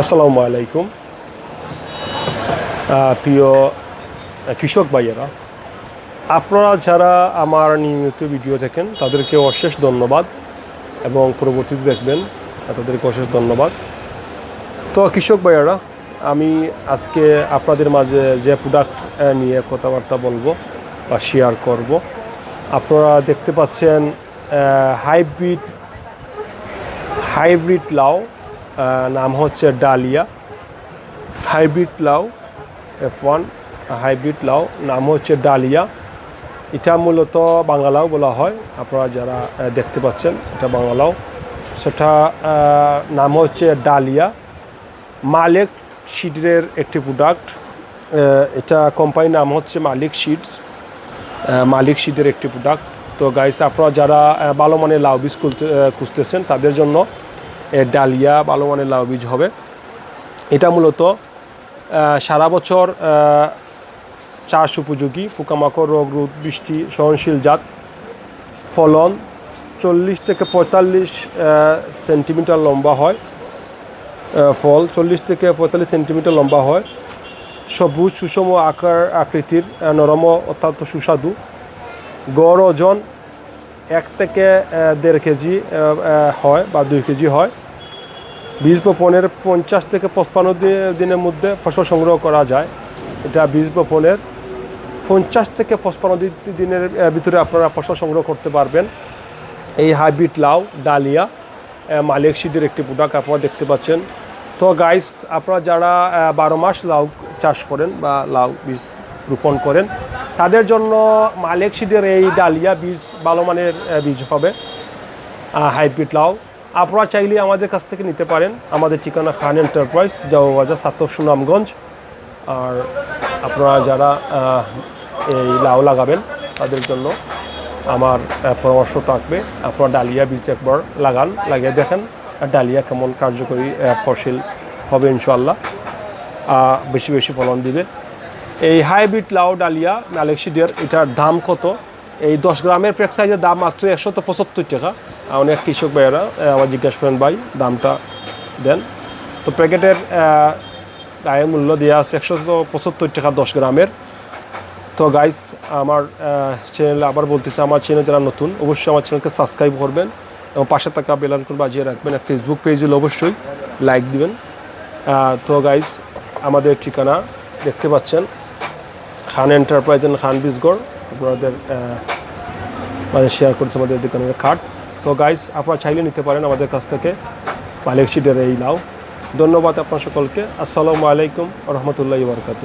আসসালামু আলাইকুম। প্রিয় কৃষক ভাইয়েরা, আপনারা যারা আমার নিয়মিত ভিডিও দেখেন, তাদেরকে অশেষ ধন্যবাদ এবং পরবর্তীতে দেখবেন, তাদেরকে অশেষ ধন্যবাদ। তো কৃষক ভাইয়েরা, আমি আজকে আপনাদের মাঝে যে প্রোডাক্ট নিয়ে কথাবার্তা বলব বা শেয়ার করব, আপনারা দেখতে পাচ্ছেন হাইব্রিড হাইব্রিড লাউ নাম হচ্ছে ডালিয়া। হাইব্রিড লাউ এফ ওয়ান হাইব্রিড লাউ, নাম হচ্ছে ডালিয়া। এটা মূলত বাংলাও বলা হয়, আপনারা যারা দেখতে পাচ্ছেন, এটা বাংলাও সেটা নাম হচ্ছে ডালিয়া। মালিক সিডের একটি প্রোডাক্ট এটা কোম্পানির নাম হচ্ছে মালিক সিডস মালিক সিডের একটি প্রোডাক্ট তো গাইস আপনারা যারা ভালো মানের লাউ বীজ খুঁজতেছেন, তাদের জন্য ডালিয়া ভালো মানের লাউ বীজ হবে। এটা মূলত সারা বছর চাষ উপযোগী, পোকামাকড়, রোগ রোদ বৃষ্টি, সহনশীল জাত। ফলন চল্লিশ থেকে পঁয়তাল্লিশ সেন্টিমিটার লম্বা হয়। ফল চল্লিশ থেকে পঁয়তাল্লিশ সেন্টিমিটার লম্বা হয়। সবুজ, সুষম আকার আকৃতির নরম অত্যন্ত সুস্বাদু। গড় ওজন এক থেকে দেড় কেজি হয় বা দুই কেজি হয়। বীজ বপনের পঞ্চাশ থেকে পঁচপান্ন দিনের মধ্যে ফসল সংগ্রহ করা যায়। এটা বীজ বপনের পঞ্চাশ থেকে পঁচপান্ন দিনের ভিতরে আপনারা ফসল সংগ্রহ করতে পারবেন। এই হাইব্রিড লাউ, ডালিয়া মালিক সিডের একটি প্রোডাক্ট আপনারা দেখতে পাচ্ছেন। তো গাইস আপনারা যারা বারো মাস লাউ চাষ করেন বা লাউ বীজ রোপণ করেন, তাদের জন্য মালিক সিডের এই ডালিয়া বীজ ভালো মানের বীজ হবে। হাইব্রিড লাউ। আপনারা চাইলে আমাদের কাছ থেকে নিতে পারেন। আমাদের ঠিকানা খান এন্টারপ্রাইজ বাজার সাতক সুনামগঞ্জ। আর আপনারা যারা এই লাউ লাগাবেন, তাদের জন্য আমার পরামর্শ থাকবে। আপনারা ডালিয়া বীজ একবার লাগান, লাগিয়ে দেখেন। আর ডালিয়া কেমন কার্যকরী ফসল হবে ইনশাল্লাহ বেশি বেশি ফলন দিবে। এই হাইব্রিড লাউ, ডালিয়া ম্যালেক্সিডিয়ার এটার দাম কত? এই দশ গ্রামের প্যাক সাইজের দাম মাত্র একশত পঁচাত্তর টাকা। অনেক কৃষক ভাইয়েরা আমার জিজ্ঞাসা করেন, ভাই, দামটা দেন। তো প্যাকেটের গায়ে মূল্য দেওয়া আছে একশো পঁচাত্তর টাকা দশ গ্রামের। তো গাইস আমার চ্যানেলে আবার বলতেছে, আমার চ্যানেল যারা নতুন, অবশ্যই আমার চ্যানেলকে সাবস্ক্রাইব করবেন এবং পাশে থাকা বেলানকুল বাজিয়ে রাখবেন। আর ফেসবুক পেজে অবশ্যই লাইক দিবেন। তো গাইস আমাদের ঠিকানা দেখতে পাচ্ছেন। Khan enterprise and Khan Bijgarh. আপনাদের মানে শেয়ার করছে আমাদের দোকানের কার্ড তো গাইস আপনারা চাইলে নিতে পারেন আমাদের কাছ থেকে মালিক এই লাও ধন্যবাদ আপনার সকলকে। আসসালামু আলাইকুম রহমতুল্লাহ বরকাত